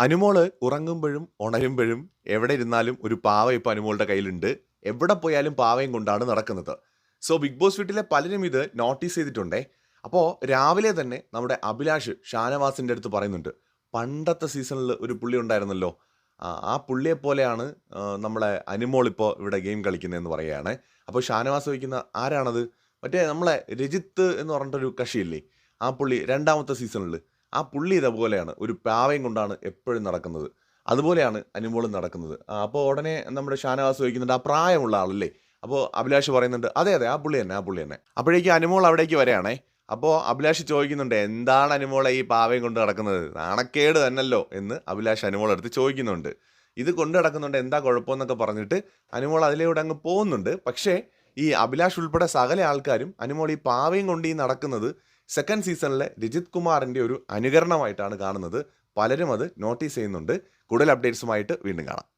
അനുമോൾ ഉറങ്ങുമ്പോഴും ഉണരുമ്പോഴും എവിടെ ഇരുന്നാലും ഒരു പാവ ഇപ്പോൾ അനുമോളുടെ കയ്യിലുണ്ട്. എവിടെ പോയാലും പാവയും കൊണ്ടാണ് നടക്കുന്നത്. സോ ബിഗ് ബോസ് വീട്ടിലെ പലരും ഇത് നോട്ടീസ് ചെയ്തിട്ടുണ്ടേ. അപ്പോൾ രാവിലെ തന്നെ നമ്മുടെ അഭിലാഷ് ഷാനവാസിന്റെ അടുത്ത് പറയുന്നുണ്ട് പണ്ടത്തെ സീസണിൽ ഒരു പുള്ളി ഉണ്ടായിരുന്നല്ലോ. ആ, പുള്ളിയെ പോലെയാണ് നമ്മളെ അനുമോൾ ഇപ്പോൾ ഇവിടെ ഗെയിം കളിക്കുന്നതെന്ന് പറയുകയാണ്. അപ്പോൾ ഷാനവാസ് വയ്ക്കുന്ന ആരാണത്? മറ്റേ നമ്മളെ രജിത്ത് എന്ന് പറഞ്ഞിട്ടൊരു കക്ഷിയില്ലേ ആ പുള്ളി രണ്ടാമത്തെ സീസണിൽ ആ പുള്ളി ഇതേപോലെയാണ് ഒരു പാവയും കൊണ്ടാണ് എപ്പോഴും നടക്കുന്നത്. അതുപോലെയാണ് അനുമോളും നടക്കുന്നത്. അപ്പോൾ ഉടനെ നമ്മുടെ ഷാനവാസ് ചോദിക്കുന്നുണ്ട് ആ പ്രായമുള്ള ആളല്ലേ? അപ്പോൾ അഭിലാഷ് പറയുന്നുണ്ട് അതെ അതെ ആ പുള്ളി തന്നെ ആ പുള്ളി തന്നെ. അപ്പോഴേക്കും അനുമോൾ അവിടേക്ക് വരികയാണേ. അപ്പോൾ അഭിലാഷ് ചോദിക്കുന്നുണ്ട് എന്താണ് അനുമോളെ ഈ പാവയും കൊണ്ട് നടക്കുന്നത്? നാണക്കേട് തന്നല്ലോ? എന്ന് അഭിലാഷ് അനുമോൾ അടുത്ത് ചോദിക്കുന്നുണ്ട്. ഇത് കൊണ്ട് നടക്കുന്നുണ്ട് എന്താ കുഴപ്പമെന്നൊക്കെ പറഞ്ഞിട്ട് അനുമോൾ അതിലൂടെ അങ്ങ് പോകുന്നുണ്ട്. പക്ഷേ ഈ അഭിലാഷ് ഉൾപ്പെടെ സകല ആൾക്കാരും അനുമോൾ ഈ പാവയും കൊണ്ട് ഈ നടക്കുന്നത് സെക്കൻഡ് സീസണിലെ രജിത് കുമാറിന്റെ ഒരു അനുകരണമായിട്ടാണ് കാണുന്നത്. പലരും അത് നോട്ടീസ് ചെയ്യുന്നുണ്ട്. കൂടുതൽ അപ്ഡേറ്റ്സുമായിട്ട് വീണ്ടും കാണാം.